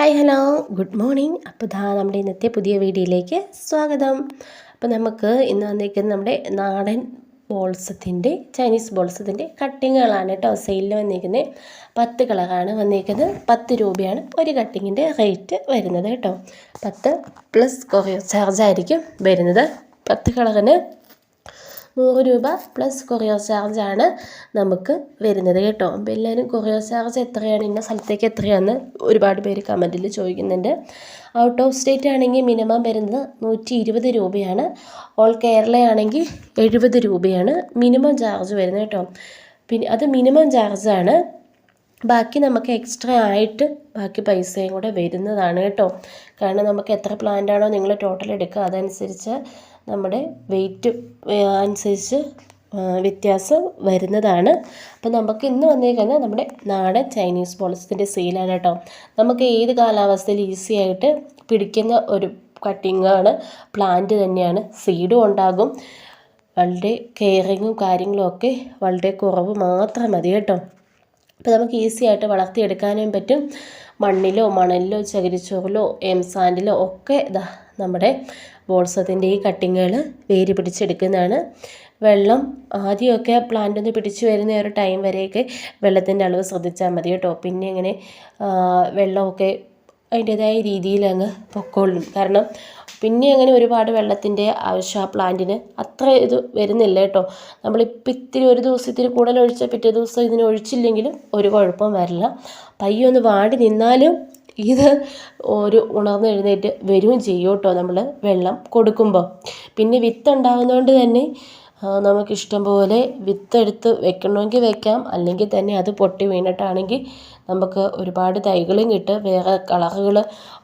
Hi hello good morning അപ്പോൾ ദാ നമ്മുടെ ഇന്നത്തെ പുതിയ വീഡിയോയിലേക്ക് സ്വാഗതം. അപ്പോൾ നമുക്ക് ഇന്ന് വന്നിരിക്കുന്നത് നമ്മുടെ നാടൻ ബോൾസത്തിന്റെ ചൈനീസ് ബോൾസത്തിന്റെ കട്ടിങ്ങുകളാണ് കേട്ടോ സെയിലിൽ വന്നിരിക്കുന്നത്. പത്ത് കളറാണ് വന്നിരിക്കുന്നത്. പത്ത് രൂപയാണ് ഒരു കട്ടിങ്ങിന്റെ റേറ്റ് വരുന്നത് കേട്ടോ. പത്ത് പ്ലസ് കൊറിയർ ചാർജ് ആയിരിക്കും വരുന്നത്. പത്ത് കളറിന് നൂറ് രൂപ പ്ലസ് കൊറിയർ ചാർജാണ് നമുക്ക് വരുന്നത് കേട്ടോ. അപ്പോൾ എല്ലാവരും കൊറിയർ ചാർജ് എത്രയാണ് ഇന്ന സ്ഥലത്തേക്ക് എത്രയാണെന്ന് ഒരുപാട് പേര് കമന്റിൽ ചോദിക്കുന്നുണ്ട്. ഔട്ട് ഓഫ് സ്റ്റേറ്റ് ആണെങ്കിൽ മിനിമം വരുന്നത് നൂറ്റി ഇരുപത് രൂപയാണ് ഓൾ കേരളയാണെങ്കിൽ എഴുപത് രൂപയാണ് മിനിമം ചാർജ് വരുന്നത് കേട്ടോ. പിന്നെ അത് മിനിമം ചാർജാണ് ബാക്കി നമുക്ക് എക്സ്ട്രാ ആയിട്ട് ബാക്കി പൈസയും കൂടെ വരുന്നതാണ് കേട്ടോ. കാരണം നമുക്ക് എത്ര പ്ലാന്റാണോ നിങ്ങൾ ടോട്ടൽ എടുക്കുക അതനുസരിച്ച് നമ്മുടെ വെയിറ്റ് അനുസരിച്ച് വ്യത്യാസം വരുന്നതാണ്. അപ്പോൾ നമുക്ക് ഇന്ന് വന്നിരിക്കുന്നത് നമ്മുടെ നാടൻ ചൈനീസ് പോളിസിന്റെ സെയിലാണ് കേട്ടോ. നമുക്ക് ഏത് കാലാവസ്ഥയിൽ ഈസി ആയിട്ട് പിടിക്കുന്ന ഒരു കട്ടിങ്ങാണ് പ്ലാന്റ് തന്നെയാണ്. സീഡും ഉണ്ടാകും. വളരെ കെയറിങ്ങും കാര്യങ്ങളും ഒക്കെ വളരെ കുറവ് മാത്രം മതി കേട്ടോ. അപ്പോൾ നമുക്ക് ഈസി ആയിട്ട് വളർത്തിയെടുക്കാനും പറ്റും. മണ്ണിലോ മണലിലോ ചകിരിച്ചോറിലോ എം സാൻഡിലോ ഒക്കെ ഇതാ നമ്മുടെ ബോൾസത്തിന്റെ ഈ കട്ടിങ്ങുകൾ വേര് പിടിച്ചെടുക്കുന്നതാണ്. വെള്ളം ആദ്യമൊക്കെ പ്ലാന്റ് ഒന്ന് പിടിച്ചു വരുന്ന ഒരു ടൈം വരെയൊക്കെ വെള്ളത്തിന്റെ അളവ് ശ്രദ്ധിച്ചാൽ മതി കേട്ടോ. പിന്നെ ഇങ്ങനെ വെള്ളമൊക്കെ അതിന്റേതായ രീതിയിൽ അങ്ങ് പൊക്കോളും. കാരണം പിന്നെ അങ്ങനെ ഒരുപാട് വെള്ളത്തിന്റെ ആവശ്യം ആ പ്ലാന്റിന്. അത്ര ഇത് വരുന്നില്ല കേട്ടോ. നമ്മളിപ്പോൾ ഇത്തിരി ഒരു ദിവസത്തിന് കൂടുതൽ ഒഴിച്ചാൽ പിറ്റേ ദിവസം ഇതിന് ഒഴിച്ചില്ലെങ്കിലും ഒരു കുഴപ്പവും വരില്ല. പയ്യെ ഒന്ന് വാടി നിന്നാലും ഇത് ഒരു ഉണർന്ന് എഴുന്നേറ്റ് വരികയും ചെയ്യും കേട്ടോ നമ്മൾ വെള്ളം കൊടുക്കുമ്പോൾ പിന്നെ വിത്ത് ഉണ്ടാകുന്നതുകൊണ്ട് തന്നെ നമുക്കിഷ്ടം പോലെ വിത്തെടുത്ത് വെക്കണമെങ്കിൽ വെക്കാം. അല്ലെങ്കിൽ തന്നെ അത് പൊട്ടി വീണിട്ടാണെങ്കിൽ നമുക്ക് ഒരുപാട് തൈകളും കിട്ടും. വേറെ കളറുകൾ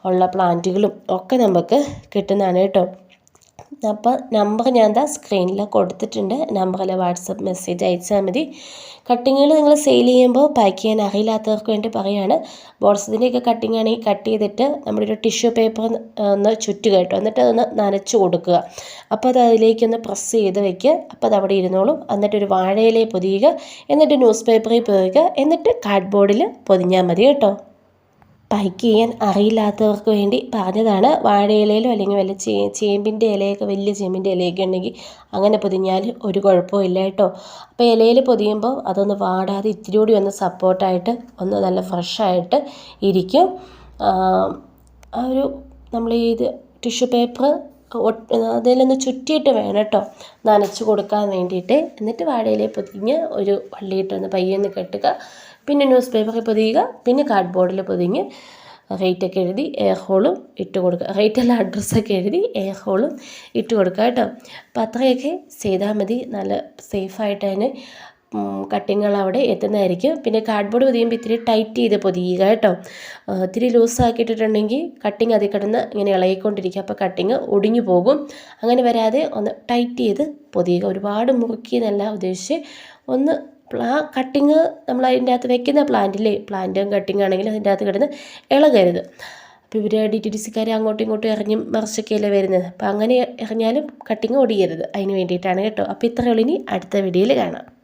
ഉള്ള പ്ലാന്റുകളും ഒക്കെ നമുക്ക് കിട്ടുന്നതാണ് കേട്ടോ. അപ്പോൾ നമ്പർ ഞാൻ എന്താ സ്ക്രീനിൽ കൊടുത്തിട്ടുണ്ട്. നമ്പറിൽ വാട്സപ്പ് മെസ്സേജ് അയച്ചാൽ മതി. കട്ടിങ്ങുകൾ നിങ്ങൾ സെയിൽ ചെയ്യുമ്പോൾ പാക്ക് ചെയ്യാൻ അറിയില്ലാത്തവർക്ക് വേണ്ടി പറയുകയാണ് ബോൾസത്തിന്റെയൊക്കെ കട്ടിങ് ആണെങ്കിൽ കട്ട് ചെയ്തിട്ട് നമ്മുടെ ഒരു ടിഷ്യൂ പേപ്പർ ഒന്ന് ചുറ്റുക കേട്ടോ. എന്നിട്ട് അതൊന്ന് നനച്ച് കൊടുക്കുക. അപ്പോൾ അത് അതിലേക്കൊന്ന് പ്രസ് ചെയ്ത് വെക്കുക അപ്പോൾ അത് അവിടെ ഇരുന്നോളും. എന്നിട്ട് ഒരു വാഴയിലേ പൊതിയുക. എന്നിട്ട് ന്യൂസ് പേപ്പറിൽ പൊതിയുക എന്നിട്ട് കാർഡ്ബോർഡിൽ പൊതിഞ്ഞാൽ മതി കേട്ടോ. പൈക്ക് ചെയ്യാൻ അറിയില്ലാത്തവർക്ക് വേണ്ടി പറഞ്ഞതാണ്. വാഴയിലയിലോ അല്ലെങ്കിൽ വല്ല ചേ ചേമ്പിന്റെ ഇലയൊക്കെ വലിയ ചേമ്പിന്റെ ഇലയൊക്കെ ഉണ്ടെങ്കിൽ അങ്ങനെ പൊതിഞ്ഞാൽ ഒരു കുഴപ്പവും ഇല്ല കേട്ടോ. അപ്പോൾ ഇലയിൽ പൊതിയുമ്പോൾ അതൊന്ന് വാടാതെ ഇത്തിരി കൂടി ഒന്ന് സപ്പോർട്ടായിട്ട് ഒന്ന് നല്ല ഫ്രഷായിട്ട് ഇരിക്കും. ആ ഒരു നമ്മൾ ഈ ടിഷ്യൂ പേപ്പർ അതിലൊന്ന് ചുറ്റിയിട്ട് വേണം കേട്ടോ. നനച്ച് കൊടുക്കാൻ വേണ്ടിയിട്ട്. എന്നിട്ട് വാഴയിലെ പൊതിഞ്ഞ് ഒരു വള്ളിയിട്ടൊന്ന് പയ്യൊന്ന് കെട്ടുക. പിന്നെ ന്യൂസ് പേപ്പറിൽ പൊതിയുക പിന്നെ കാർഡ് ബോർഡിൽ പൊതിഞ്ഞ് റേറ്റൊക്കെ എഴുതി എയർ ഹോളും ഇട്ട് കൊടുക്കുക. റേറ്റല്ല അഡ്രസ്സൊക്കെ എഴുതി എയർ ഹോളും ഇട്ട് കൊടുക്കുക കേട്ടോ. അപ്പോൾ അത്രയൊക്കെ ചെയ്താൽ മതി. നല്ല സേഫായിട്ട് തന്നെ കട്ടിങ്ങൾ അവിടെ എത്തുന്നതായിരിക്കും. പിന്നെ കാർഡ് ബോർഡ് പൊതിയുമ്പോൾ ഇത്തിരി ടൈറ്റ് ചെയ്ത് പൊതിയുക കേട്ടോ. ഇത്തിരി ലൂസാക്കിയിട്ടിട്ടുണ്ടെങ്കിൽ കട്ടിങ് അതിൽ കിടന്ന് ഇങ്ങനെ ഇളകിക്കൊണ്ടിരിക്കുക അപ്പോൾ കട്ടിങ് ഒടിഞ്ഞു പോകും. അങ്ങനെ വരാതെ ഒന്ന് ടൈറ്റ് ചെയ്ത് പൊതിയുക. ഒരുപാട് മുറുക്കിയെന്നല്ല ഉദ്ദേശിച്ച് ഒന്ന് ആ കട്ടിങ് നമ്മൾ അതിന്റെ അകത്ത് വെക്കുന്ന പ്ലാന്റില്ലേ പ്ലാന്റും കട്ടിങ് ആണെങ്കിലും അതിന്റെ അകത്ത് കിടന്ന് ഇളകരുത്. അപ്പോൾ ഇവർ ഡി ടി ഡി സിക്കാർ അങ്ങോട്ടും ഇങ്ങോട്ടും ഇറങ്ങി മറിച്ചൊക്കെയല്ലേ വരുന്നത്. അപ്പോൾ അങ്ങനെ ഇറങ്ങിയാലും കട്ടിങ് ഒടിയരുത്. അതിന് വേണ്ടിയിട്ടാണ് കേട്ടോ. അപ്പോൾ ഇത്രയുള്ളൂ ഇനി അടുത്ത വീഡിയോയിൽ കാണാം.